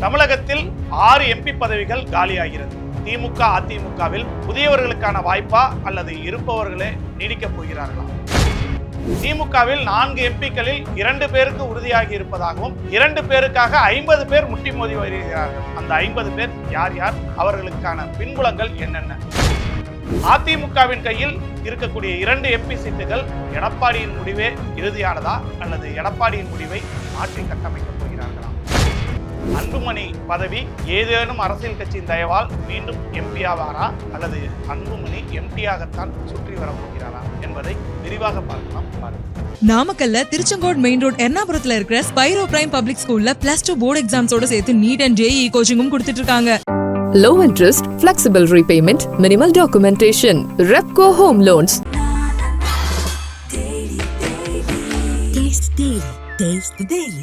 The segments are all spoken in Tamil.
தமிழகத்தில் ஆறு எம்பி பதவிகள் காலியாகிறது. திமுக அதிமுகவில் புதியவர்களுக்கான வாய்ப்பா அல்லது இருப்பவர்களே நீடிக்கப் போகிறார்களா? திமுகவில் நான்கு எம்பிக்களில் இரண்டு பேருக்கு உறுதியாகி இருப்பதாகவும் இரண்டு பேருக்காக ஐம்பது பேர் முட்டி மோதி வருகிறார்கள். அந்த ஐம்பது பேர் யார் யார்? அவர்களுக்கான பின்புலங்கள் என்னென்ன? அதிமுகவின் கையில் இருக்கக்கூடிய இரண்டு எம்பி சீட்டுகள் எடப்பாடியின் முடிவே இறுதியானதா அல்லது எடப்பாடியின் முடிவை மாற்றி கட்டமைக்கப் போகிறார்களா? அன்புமணி பதவி ஏதேனும் அரசியல் கட்சியின் தயவால் மீண்டும் எம்பி ஆவாரா? அல்லது அன்புமணி எம்பியாகத்தான் சுற்றி வரப்போகிறாரா என்பதை விரிவாக பார்க்கலாம். பாருங்கள் நாமக்கல்ல திருச்செங்கோடு மெயின் ரோட் எர்ணாபுரத்துல இருக்கிற ஸ்பைரோ பிரைம் பப்ளிக் ஸ்கூல்ல பிளஸ் டூ போர்டு எக்ஸாம்ஸோட சேர்த்து நீட் அண்ட் ஜேஇ கோச்சிங்கும் கொடுத்துட்டு இருக்காங்க. Low interest, flexible repayment, minimal documentation. Repco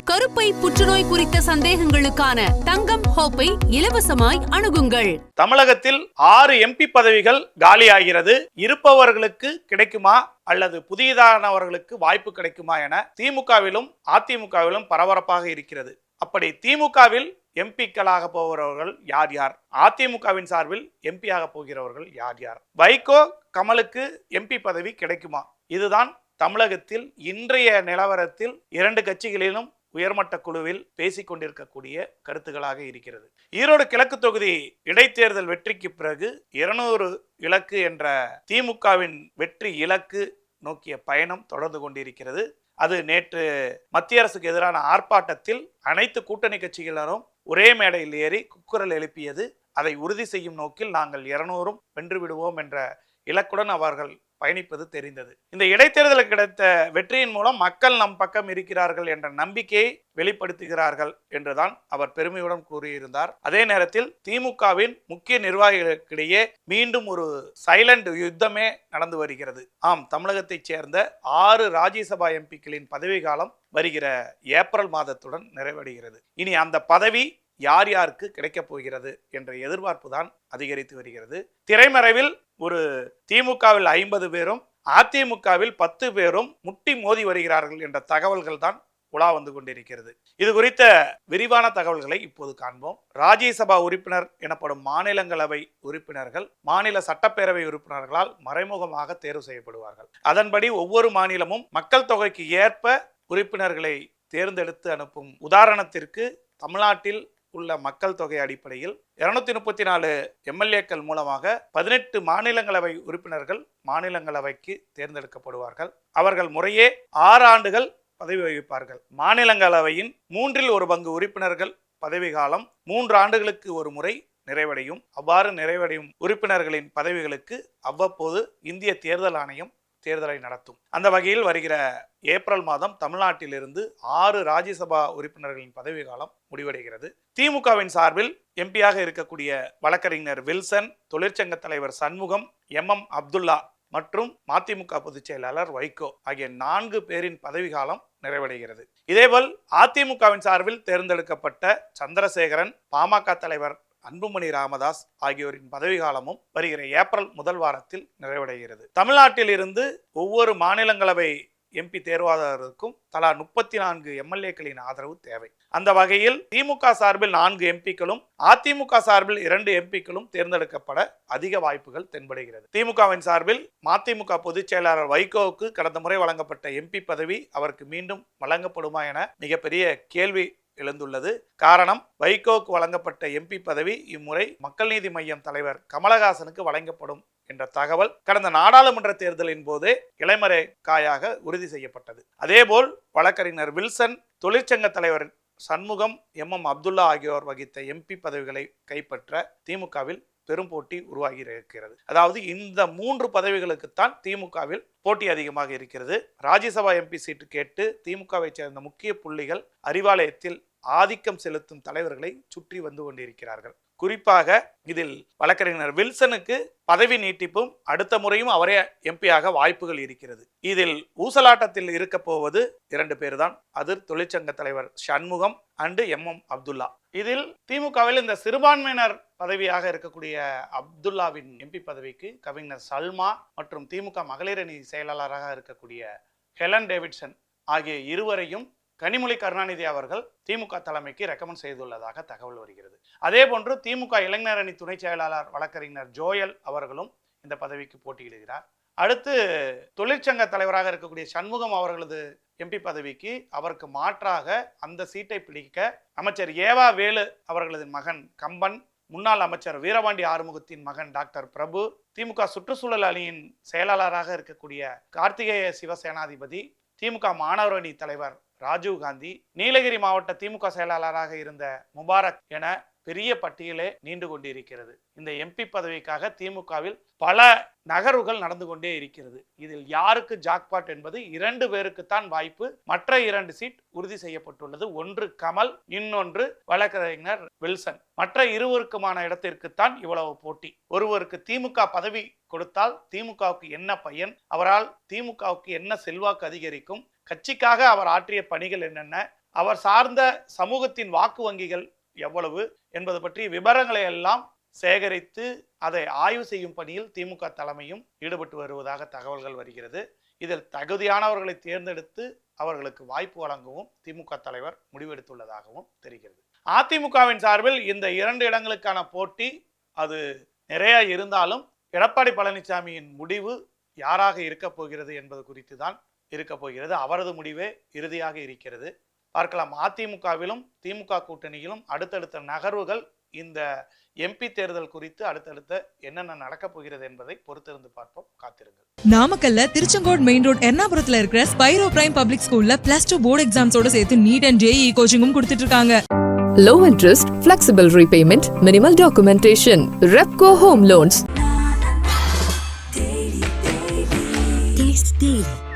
கருப்பை புற்றுநோய் குறித்த சந்தேகங்களுக்கான தங்கம் ஹோப்பை இலவசமாய் அணுகுங்கள். தமிழகத்தில் ஆறு எம்பி பதவிகள் காலியாகிறது. இருப்பவர்களுக்கு கிடைக்குமா அல்லது புதியதானவர்களுக்கு வாய்ப்பு கிடைக்குமா என திமுகவிலும் அதிமுகவிலும் பரபரப்பாக இருக்கிறது. அப்படி திமுகவில் எம்பிக்களாக போகிறவர்கள் யார் யார்? அதிமுகவின் சார்பில் எம்பியாக போகிறவர்கள் யார் யார்? வைகோ கமலுக்கு எம்பி பதவி கிடைக்குமா? இதுதான் தமிழகத்தில் இன்றைய நிலவரத்தில் இரண்டு கட்சிகளிலும் உயர்மட்ட குழுவில் பேசிக் கொண்டிருக்கக்கூடிய கருத்துக்களாக இருக்கிறது. ஈரோடு கிழக்கு தொகுதி இடைத்தேர்தல் வெற்றிக்கு பிறகு இருநூறு இலக்கு என்ற திமுகவின் வெற்றி இலக்கு நோக்கிய பயணம் தொடர்ந்து கொண்டிருக்கிறது. அது நேற்று மத்திய அரசுக்கு எதிரான ஆர்ப்பாட்டத்தில் அனைத்து கூட்டணி கட்சியினரும் ஒரே மேடையில் ஏறி குக்குரல் எழுப்பியது. அதை உறுதி செய்யும் நோக்கில் நாங்கள் இருநூறும் வென்று விடுவோம் என்ற இலக்குடன் அவர்கள் பயணிப்பது தெரிந்தது. இந்த இடைத்தேர்தலுக்கு கிடைத்த வெற்றியின் மூலம் மக்கள் நம் பக்கம் இருக்கிறார்கள் என்ற நம்பிக்கையை வெளிப்படுத்துகிறார்கள் என்றுதான் அவர் பெருமையுடன் கூறியிருந்தார். அதே நேரத்தில் திமுகவின் முக்கிய நிர்வாகிகளுக்கிடையே மீண்டும் ஒரு சைலண்ட் யுத்தமே நடந்து வருகிறது. ஆம் தமிழகத்தைச் சேர்ந்த ஆறு ராஜ்யசபா எம்பிக்களின் பதவி காலம் வருகிற ஏப்ரல் மாதத்துடன் நிறைவடைகிறது. இனி அந்த பதவி யார் யாருக்கு கிடைக்கப் போகிறது என்ற எதிர்பார்ப்பு தான் அதிகரித்து வருகிறது. திரைமறைவில் ஒரு திமுகவில் ஐம்பது பேரும் அதிமுகவில் பத்து பேரும் முட்டி மோதி வருகிறார்கள் என்ற தகவல்கள் தான் உலா வந்து கொண்டிருக்கிறது. இது குறித்த விரிவான தகவல்களை இப்போது காண்போம். ராஜ்யசபா உறுப்பினர் எனப்படும் மாநிலங்களவை உறுப்பினர்கள் மாநில சட்டப்பேரவை உறுப்பினர்களால் மறைமுகமாக தேர்வு செய்யப்படுவார்கள். அதன்படி ஒவ்வொரு மாநிலமும் மக்கள் தொகைக்கு ஏற்ப உறுப்பினர்களை தேர்ந்தெடுத்து அனுப்பும் உதாரணத்திற்கு தமிழ்நாட்டில் உள்ள மக்கள் தொகை அடிப்படையில் இருநூத்தி முப்பத்தி நாலு எம்எல்ஏக்கள் மூலமாக பதினெட்டு மாநிலங்களவை உறுப்பினர்கள் மாநிலங்களவைக்கு தேர்ந்தெடுக்கப்படுவார்கள். அவர்கள் முறையே ஆறு ஆண்டுகள் பதவி வகிப்பார்கள். மாநிலங்களவையின் மூன்றில் ஒரு பங்கு உறுப்பினர்கள் பதவி காலம் மூன்று ஆண்டுகளுக்கு ஒரு முறை நிறைவடையும். அவ்வாறு நிறைவடையும் உறுப்பினர்களின் பதவிகளுக்கு அவ்வப்போது இந்திய தேர்தல் ஆணையம் தேர்தலை நடத்தும். அந்த வகையில் வருகிற ஏப்ரல் மாதம் தமிழ்நாட்டிலிருந்து ஆறு ராஜ்யசபா உறுப்பினர்களின் பதவி காலம் முடிவடைகிறது. திமுகவின் சார்பில் எம்பியாக இருக்கக்கூடிய வழக்கறிஞர் வில்சன் தொழிற்சங்க தலைவர் சண்முகம் எம் எம் அப்துல்லா மற்றும் மதிமுக பொதுச் செயலாளர் வைகோ ஆகிய நான்கு பேரின் பதவிகாலம் நிறைவடைகிறது. இதேபோல் அதிமுகவின் சார்பில் தேர்ந்தெடுக்கப்பட்ட சந்திரசேகரன் பாமக தலைவர் அன்புமணி ராமதாஸ் ஆகியோரின் பதவிக்காலமும் வருகிற ஏப்ரல் முதல் வாரத்தில் நிறைவடைகிறது. தமிழ்நாட்டில் இருந்து ஒவ்வொரு மாநிலங்களவை எம்பி தேர்வாளருக்கும் தலா முப்பத்தி நான்கு எம்எல்ஏக்களின் ஆதரவு தேவை. அந்த வகையில் திமுக சார்பில் நான்கு எம்பிக்களும் அதிமுக சார்பில் இரண்டு எம்பிக்களும் தேர்ந்தெடுக்கப்பட அதிக வாய்ப்புகள் தென்படுகிறது. திமுகவின் சார்பில் மதிமுக பொதுச் செயலாளர் வைகோவுக்கு கடந்த முறை வழங்கப்பட்ட எம்பி பதவி அவருக்கு மீண்டும் வழங்கப்படுமா என மிகப்பெரிய கேள்வி எழுந்துள்ளது காரணம் வைகோக்கு வழங்கப்பட்ட எம்பி பதவி இம்முறை மக்கள் நீதி மையம் தலைவர் கமலஹாசனுக்கு வழங்கப்படும் என்ற தகவல் கடந்த நாடாளுமன்ற தேர்தலின் போதே இளைமறை காயாக உறுதி செய்யப்பட்டது. அதேபோல் வழக்கறிஞர் வில்சன் தொழிற்சங்க தலைவர் சண்முகம் எம். எம். அப்துல்லா ஆகியோர் வகித்த எம்பி பதவிகளை கைப்பற்ற திமுகவில் பெரும் போட்டி உருவாகி இருக்கிறது அதாவது இந்த மூன்று பதவிகளுக்குத்தான் திமுகவில் போட்டி அதிகமாக இருக்கிறது. ராஜ்யசபா எம்பி சீட்டு கேட்டு திமுகவை சேர்ந்த முக்கிய புள்ளிகள் அறிவாலயத்தில் ஆதிக்கம் செலுத்தும் தலைவர்களை சுற்றி வந்து கொண்டிருக்கிறார்கள். குறிப்பாக இதில் வழக்கறிஞர் வில்சனுக்கு பதவி நீட்டிப்பும் அடுத்த முறையும் அவரே எம்பியாக வாய்ப்புகள் இருக்கிறது. இதில் ஊசலாட்டத்தில் இருக்க போவது இரண்டு பேர் தான் அது தொழிற்சங்க தலைவர் Shanmugam and M. M. Abdullah. இதில் திமுகவில் இந்த சிறுபான்மையினர் பதவியாக இருக்கக்கூடிய அப்துல்லாவின் எம்பி பதவிக்கு கவிஞர் சல்மா மற்றும் திமுக மகளிரணி செயலாளராக இருக்கக்கூடிய ஹெலன் டேவிட்சன் ஆகிய இருவரையும் கனிமொழி கருணாநிதி அவர்கள் திமுக தலைமைக்கு ரெக்கமெண்ட் செய்துள்ளதாக தகவல் வருகிறது. அதே போன்று திமுக இளைஞர் அணி துணை செயலாளர் வழக்கறிஞர் ஜோயல் அவர்களும் இந்த பதவிக்கு போட்டியிடுகிறார். அடுத்து தொழிற்சங்க தலைவராக இருக்கக்கூடிய சண்முகம் அவர்களது எம்பி பதவிக்கு அவருக்கு மாற்றாக அந்த சீட்டை பிடிக்க அமைச்சர் ஏவா வேலு அவர்களது மகன் கம்பன் முன்னாள் அமைச்சர் வீரபாண்டி ஆறுமுகத்தின் மகன் டாக்டர் பிரபு திமுக சுற்றுச்சூழல் அணியின் செயலாளராக இருக்கக்கூடிய கார்த்திகேய சிவசேனாதிபதி திமுக மாணவர் அணி தலைவர் ராஜீவ் காந்தி நீலகிரி மாவட்ட திமுக செயலாளராக இருந்த முபாரக் என பெரிய பட்டியலே நீண்டு கொண்டிருக்கிறது. இந்த எம்பி பதவிக்காக திமுகவில் பல நகர்வுகள் நடந்து கொண்டே இருக்கிறது. இதில் யாருக்கு ஜாக்பாட் என்பது இரண்டு பேருக்குத்தான் வாய்ப்பு. மற்ற இரண்டு சீட் உறுதி செய்யப்பட்டுள்ளது. ஒன்று கமல் இன்னொன்று வழக்கறிஞர் வில்சன். மற்ற இருவருக்குமான இடத்திற்குத்தான் இவ்வளவு போட்டி. ஒருவருக்கு திமுக பதவி கொடுத்தால் திமுகவுக்கு என்ன பையன்? அவரால் திமுகவுக்கு என்ன செல்வாக்கு அதிகரிக்கும்? கட்சிக்காக அவர் ஆற்றிய பணிகள் என்னென்ன? அவர் சார்ந்த சமூகத்தின் வாக்கு வங்கிகள் எவ்வளவு என்பது பற்றி விவரங்களை எல்லாம் சேகரித்து அதை ஆய்வு செய்யும் பணியில் திமுக தலைமையும் ஈடுபட்டு வருவதாக தகவல்கள் வருகிறது. இதில் தகுதியானவர்களை தேர்ந்தெடுத்து அவர்களுக்கு வாய்ப்பு வழங்கவும் திமுக தலைவர் முடிவெடுத்துள்ளதாகவும் தெரிகிறது. அதிமுகவின் சார்பில் இந்த இரண்டு இடங்களுக்கான போட்டி அது நிறைய இருந்தாலும் எடப்பாடி பழனிசாமியின் முடிவு யாராக இருக்கப் போகிறது என்பது குறித்து தான் இருக்கப் போகிறது. அவரது முடிவே இறுதியாக இருக்கிறது. பார்க்கலாம். அதிமுகவிலும் திமுக கூட்டணியிலும் அடுத்தடுத்த நகர்வுகள் இந்த எம்பி தேர்தல் குறித்து அடுத்தடுத்த என்னென்ன நடக்கப் போகிறது என்பதை பொறுத்திருந்து பார்ப்போம். காத்திருங்கள். நாமக்கல்ல திருச்செங்கோடு மெயின் ரோட் எர்ணாபுரத்துல இருக்கிற ஸ்பைரோ பிரைம் பப்ளிக் ஸ்கூல்ல பிளஸ் டூ போர்டு எக்ஸாம்ஸோட சேர்த்து நீட் அண்ட் ஜேஇ கோச்சிங்கும் கொடுத்துட்டு இருக்காங்க. Low interest, flexible repayment, minimal documentation. Repco